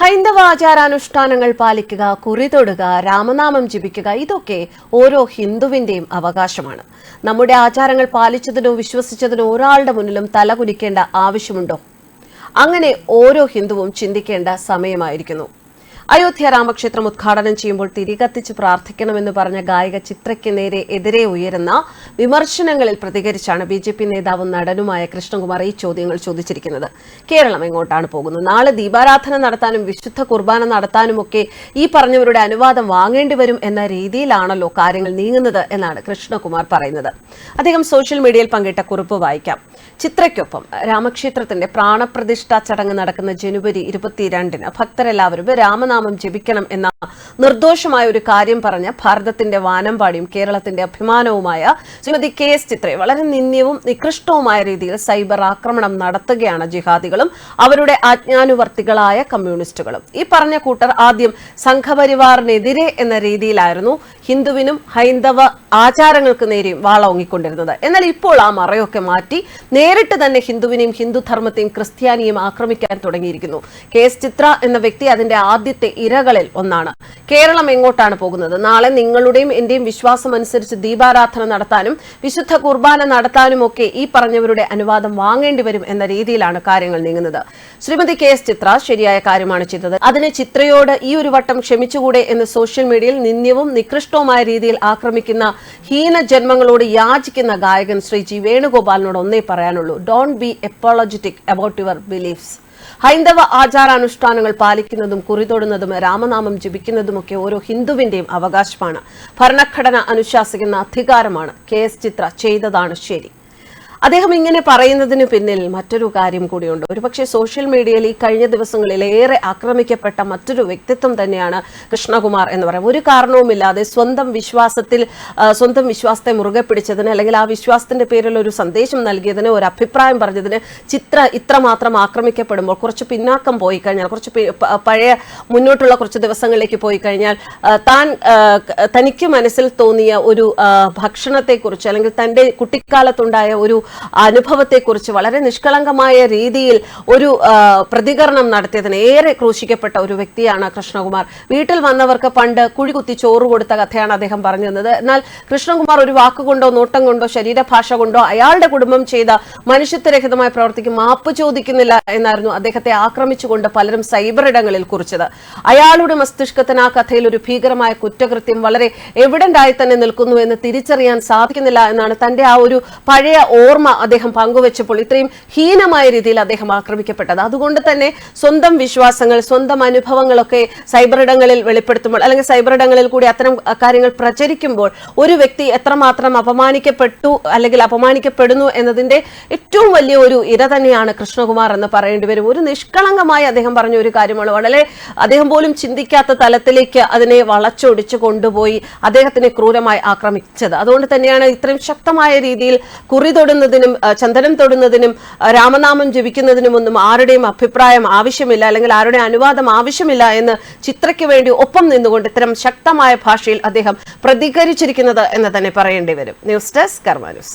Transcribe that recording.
ഹൈന്ദവ ആചാരാനുഷ്ഠാനങ്ങൾ പാലിക്കുക കുറി തൊടുക രാമനാമം ജപിക്കുക ഇതൊക്കെ ഓരോ ഹിന്ദുവിന്റെയും അവകാശമാണ്. നമ്മുടെ ആചാരങ്ങൾ പാലിച്ചതിനോ വിശ്വസിച്ചതിനോ ഒരാളുടെ മുന്നിലും തല തലകുനിക്കേണ്ട ആവശ്യമുണ്ടോ? അങ്ങനെ ഓരോ ഹിന്ദുവും ചിന്തിക്കേണ്ട സമയമായിരിക്കുന്നു. അയോധ്യ രാമക്ഷേത്രം ഉദ്ഘാടനം ചെയ്യുമ്പോൾ തിരികത്തിച്ച് പ്രാർത്ഥിക്കണമെന്ന് പറഞ്ഞ ഗായിക ചിത്രയ്ക്ക് നേരെ എതിരെ ഉയരുന്ന വിമർശനങ്ങളിൽ പ്രതികരിച്ചാണ് ബി ജെ പി നേതാവും നടനുമായ കൃഷ്ണകുമാർ ഈ ചോദ്യങ്ങൾ ചോദിച്ചിരിക്കുന്നത്. കേരളം എങ്ങോട്ടാണ് പോകുന്നത്? നാളെ ദീപാരാധന നടത്താനും വിശുദ്ധ കുർബാന നടത്താനുമൊക്കെ ഈ പറഞ്ഞവരുടെ അനുവാദം വാങ്ങേണ്ടി വരും എന്ന രീതിയിലാണല്ലോ കാര്യങ്ങൾ നീങ്ങുന്നത് എന്നാണ് കൃഷ്ണകുമാർ പറയുന്നത്. അദ്ദേഹം സോഷ്യൽ മീഡിയയിൽ പങ്കിട്ട കുറിപ്പ് വായിക്കാം. ചിത്രയ്ക്കൊപ്പം രാമക്ഷേത്രത്തിന്റെ പ്രാണപ്രതിഷ്ഠ ചടങ്ങ് നടക്കുന്ന ജനുവരി ഇരുപത്തിരണ്ടിന് ഭക്തരെല്ലാവരും രാമനാമം ജപിക്കണം എന്ന നിർദോഷമായ ഒരു കാര്യം പറഞ്ഞ ഭാരതത്തിന്റെ വാനമ്പാടിയും കേരളത്തിന്റെ അഭിമാനവുമായ ശ്രീമതി കെ എസ് ചിത്രയെ വളരെ നിന്ദ്യവും നികൃഷ്ടവുമായ രീതിയിൽ സൈബർ ആക്രമണം നടത്തുകയാണ് ജിഹാദികളും അവരുടെ ആജ്ഞാനുവർത്തികളായ കമ്മ്യൂണിസ്റ്റുകളും. ഈ പറഞ്ഞ കൂട്ടർ ആദ്യം സംഘപരിവാറിനെതിരെ എന്ന രീതിയിലായിരുന്നു ഹിന്ദുവിനും ഹൈന്ദവ ആചാരങ്ങൾക്ക് നേരെയും വാളോങ്ങിക്കൊണ്ടിരുന്നത് എന്നാൽ ഇപ്പോൾ ആ മറയൊക്കെ മാറ്റി നേരിട്ട് തന്നെ ഹിന്ദുവിനെയും ഹിന്ദുധർമ്മത്തെയും ക്രിസ്ത്യാനിയും ആക്രമിക്കാൻ തുടങ്ങിയിരിക്കുന്നു. കെ എസ് ചിത്ര എന്ന വ്യക്തി അതിന്റെ ആദ്യത്തെ ഇരകളിൽ ഒന്നാണ്. കേരളം എങ്ങോട്ടാണ് പോകുന്നത്? നാളെ നിങ്ങളുടെയും എന്റെയും വിശ്വാസം അനുസരിച്ച് ദീപാരാധന നടത്താനും വിശുദ്ധ കുർബാന നടത്താനും ഒക്കെ ഈ പറഞ്ഞവരുടെ അനുവാദം വാങ്ങേണ്ടി വരും എന്ന രീതിയിലാണ് കാര്യങ്ങൾ നീങ്ങുന്നത്. ശ്രീമതി കെ എസ് ചിത്ര ശരിയായ കാര്യമാണ് ചെയ്തത്. അതിനെ ചിത്രയോട് ഈ ഒരു വട്ടം ക്ഷമിച്ചുകൂടെ എന്ന് സോഷ്യൽ മീഡിയയിൽ നിന്ദ്യവും നികൃഷ്ടവുമായ രീതിയിൽ ആക്രമിക്കുന്ന ഹീന ജന്മങ്ങളോട് യാചിക്കുന്ന ഗായകൻ ശ്രീ ജി വേണുഗോപാലിനോട് ഒന്നേ പറയാനുള്ളൂ. Don't be apologetic about your beliefs ഹൈന്ദവ ആചാരാനുഷ്ഠാനങ്ങൾ പാലിക്കുന്നതും കുറിതൊടുന്നതും രാമനാമം ജപിക്കുന്നതുമൊക്കെ ഓരോ ഹിന്ദുവിന്റെയും അവകാശമാണ്. ഭരണഘടന അനുശാസിക്കുന്ന അധികാരമാണ്. കെ എസ് ചിത്ര ചെയ്തതാണ് ശരി. അദ്ദേഹം ഇങ്ങനെ പറയുന്നതിന് പിന്നിൽ മറ്റൊരു കാര്യം കൂടിയുണ്ട്. ഒരുപക്ഷെ സോഷ്യൽ മീഡിയയിൽ ഈ കഴിഞ്ഞ ദിവസങ്ങളിൽ ഏറെ ആക്രമിക്കപ്പെട്ട മറ്റൊരു വ്യക്തിത്വം തന്നെയാണ് കൃഷ്ണകുമാർ എന്ന് പറയുന്നത് ഒരു കാരണവുമില്ലാതെ സ്വന്തം വിശ്വാസത്തിൽ സ്വന്തം വിശ്വാസത്തെ മുറുകെ പിടിച്ചതിന് അല്ലെങ്കിൽ ആ വിശ്വാസത്തിന്റെ പേരിൽ ഒരു സന്ദേശം നൽകിയതിന് ഒരു അഭിപ്രായം പറഞ്ഞതിന് ചിത്ര ഇത്രമാത്രം ആക്രമിക്കപ്പെടുമ്പോൾ കുറച്ച് പിന്നാക്കം പോയി കഴിഞ്ഞാൽ കുറച്ച് പഴയ മുന്നോട്ടുള്ള കുറച്ച് ദിവസങ്ങളിലേക്ക് പോയി കഴിഞ്ഞാൽ താൻ തനിക്ക് മനസ്സിൽ തോന്നിയ ഒരു ഭക്ഷണത്തെക്കുറിച്ച് അല്ലെങ്കിൽ തന്റെ കുട്ടിക്കാലത്തുണ്ടായ ഒരു അനുഭവത്തെക്കുറിച്ച് വളരെ നിഷ്കളങ്കമായ രീതിയിൽ ഒരു പ്രതികരണം നടത്തിയതിന് ഏറെ ക്രൂശിക്കപ്പെട്ട ഒരു വ്യക്തിയാണ് കൃഷ്ണകുമാർ. വീട്ടിൽ വന്നവർക്ക് പണ്ട് കുഴികുത്തി ചോറ് കൊടുത്ത കഥയാണ് അദ്ദേഹം പറഞ്ഞു തന്നത് എന്നാൽ കൃഷ്ണകുമാർ ഒരു വാക്കുകൊണ്ടോ നോട്ടം കൊണ്ടോ ശരീരഭാഷ കൊണ്ടോ അയാളുടെ കുടുംബം ചെയ്ത മനുഷ്യത്വരഹിതമായ പ്രവർത്തിക്ക് മാപ്പ് ചോദിക്കുന്നില്ല എന്നായിരുന്നു അദ്ദേഹത്തെ ആക്രമിച്ചുകൊണ്ട് പലരും സൈബർ ഇടങ്ങളിൽ കുറിച്ചത്. അയാളുടെ മസ്തിഷ്കത്തിന് ആ കഥയിൽ ഒരു ഭീകരമായ കുറ്റകൃത്യം വളരെ എവിഡന്റ് ആയി തന്നെ നിൽക്കുന്നു എന്ന് തിരിച്ചറിയാൻ സാധിക്കുന്നില്ല എന്നാണ് തന്റെ ആ ഒരു പഴയ ഓർമ്മ അദ്ദേഹം പങ്കുവച്ചപ്പോൾ ഇത്രയും ഹീനമായ രീതിയിൽ അദ്ദേഹം ആക്രമിക്കപ്പെട്ടത്. അതുകൊണ്ട് തന്നെ സ്വന്തം വിശ്വാസങ്ങൾ സ്വന്തം അനുഭവങ്ങളൊക്കെ സൈബർ ഇടങ്ങളിൽ വെളിപ്പെടുത്തുമ്പോൾ അല്ലെങ്കിൽ സൈബർ ഇടങ്ങളിൽ കൂടി അത്തരം കാര്യങ്ങൾ പ്രചരിക്കുമ്പോൾ ഒരു വ്യക്തി എത്രമാത്രം അപമാനിക്കപ്പെട്ടു അല്ലെങ്കിൽ അപമാനിക്കപ്പെടുന്നു എന്നതിന്റെ ഏറ്റവും വലിയ ഒരു ഇര തന്നെയാണ് കൃഷ്ണകുമാർ എന്ന് പറയേണ്ടി വരും. ഒരു നിഷ്കളങ്കമായി അദ്ദേഹം പറഞ്ഞ ഒരു കാര്യമാണ്. വളരെ അദ്ദേഹം പോലും ചിന്തിക്കാത്ത തലത്തിലേക്ക് അതിനെ വളച്ചൊടിച്ച് കൊണ്ടുപോയി അദ്ദേഹത്തിനെ ക്രൂരമായി ആക്രമിച്ചത്. അതുകൊണ്ട് തന്നെയാണ് ഇത്രയും ശക്തമായ രീതിയിൽ കുറി തൊടുന്നതിനും ചന്ദനം തൊടുന്നതിനും രാമനാമം ജപിക്കുന്നതിനും ഒന്നും ആരുടെയും അഭിപ്രായം ആവശ്യമില്ല അല്ലെങ്കിൽ ആരുടെ അനുവാദം ആവശ്യമില്ല എന്ന് ചിത്രയ്ക്ക് വേണ്ടി ഒപ്പം നിന്നുകൊണ്ട് ഇത്തരം ശക്തമായ ഭാഷയിൽ അദ്ദേഹം പ്രതികരിച്ചിരിക്കുന്നത് എന്ന് തന്നെ പറയേണ്ടി വരും. News desk Karma news.